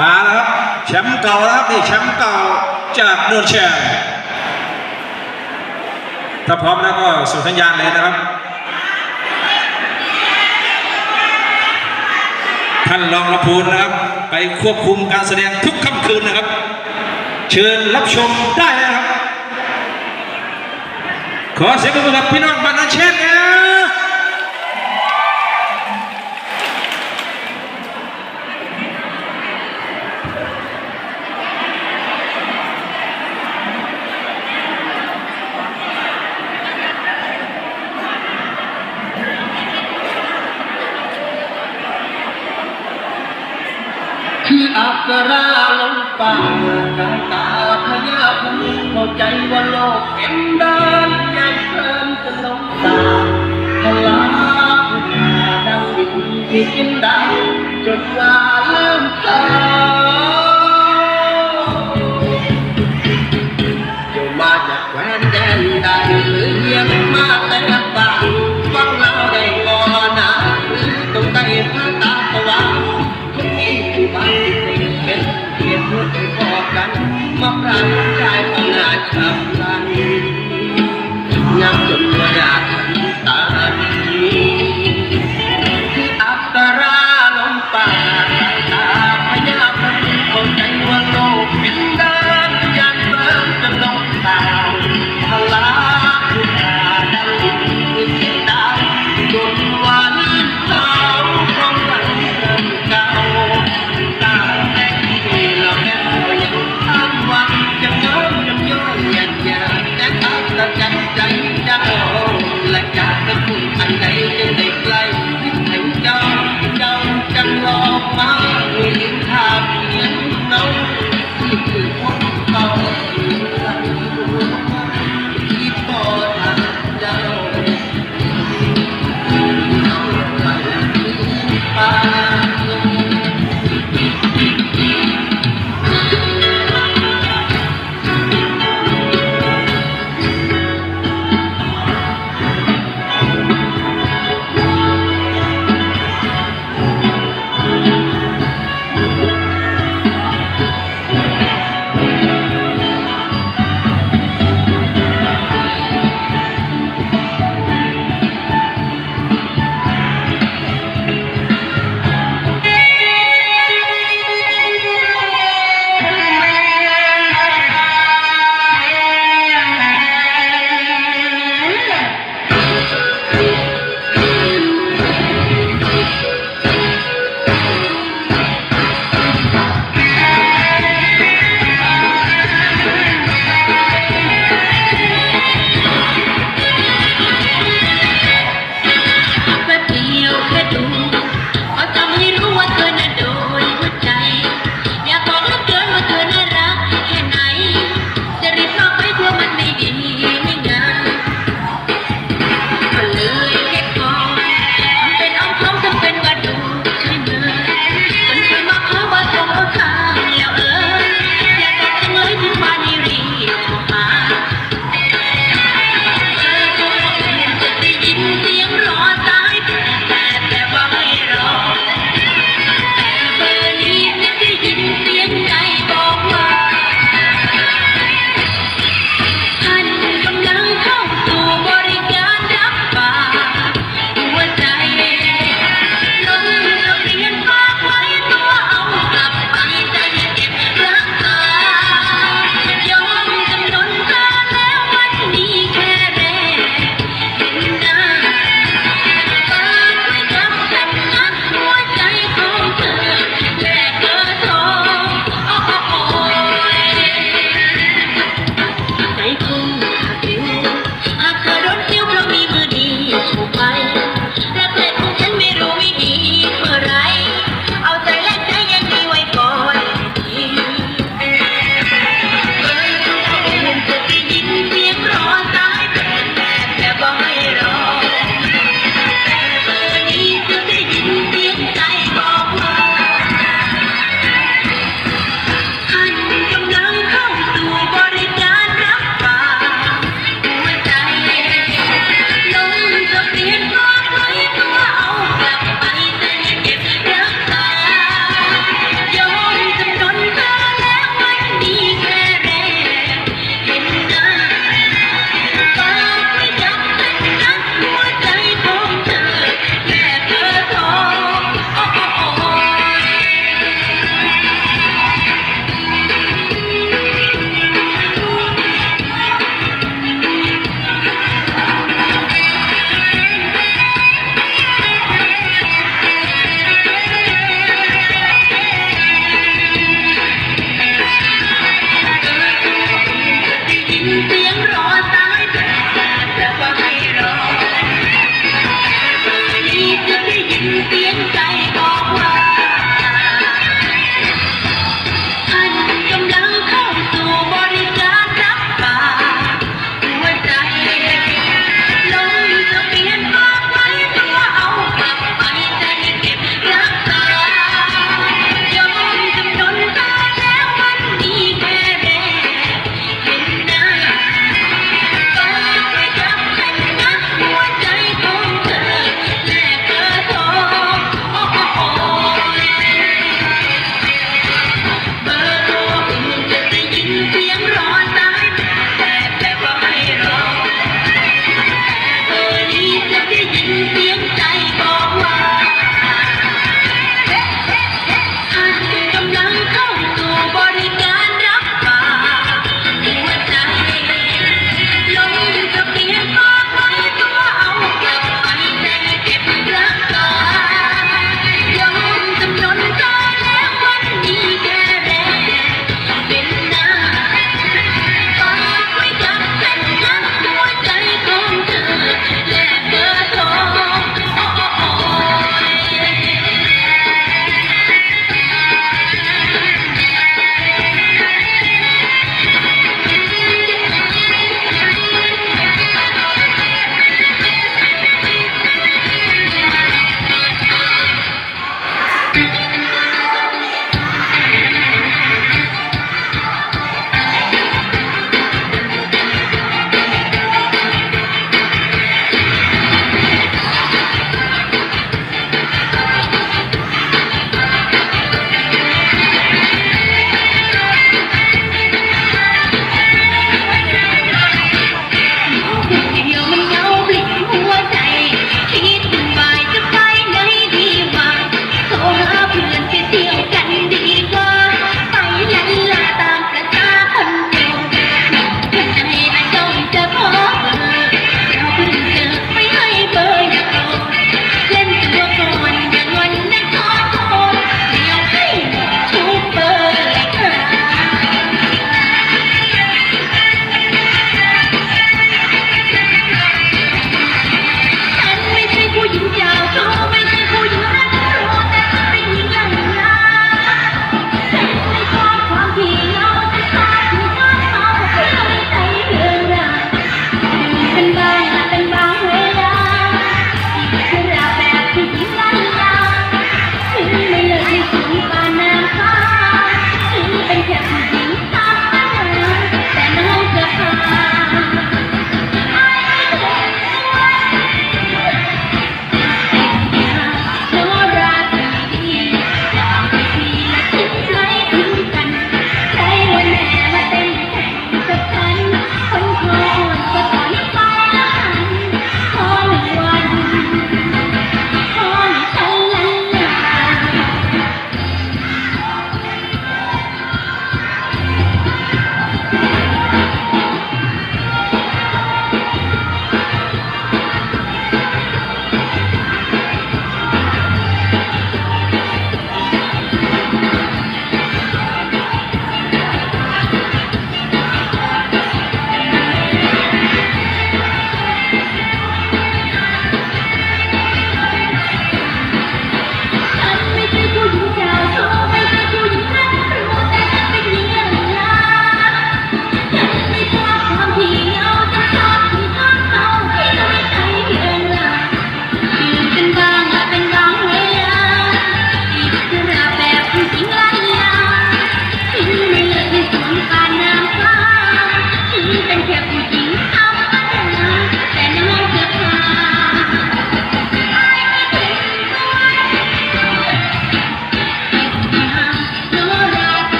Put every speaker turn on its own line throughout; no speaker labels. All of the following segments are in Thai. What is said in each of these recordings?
มาแล้วครับแชมป์เก่าแล้วครับนี่แชมป์เก่าจากโนนแชร์ถ้าพร้อมแล้วก็ส่งสัญญาณเลยนะครับ ท่านรองรับพูนนะครับ ไปควบคุมการแสดงทุกค่ำคืนนะครับ เชิญรับชมได้นะครับ ขอเสียงปรบมือกับพี่น้องบ้านนาเชนนะ
คื ออัปราลงป่ากาตาพยาพมีเข้าใจว่าโลกเอ็นด้านใจเพลินจะลงตาพลาผู้หาดังบินที่กินดาวจนว่า Bien,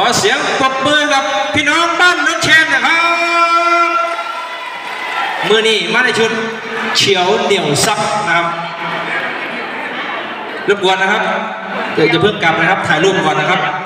อเสียงปร
บ
มือกับพี่น้องบ้านน้องเชมนะครับมือนี้มาในชุดเฉียวเหนียวซับนะครับรบกวนนะครับเดี๋ยวจะเพิ่มกลับนะครับถ่ายรูปก่อนนะครับ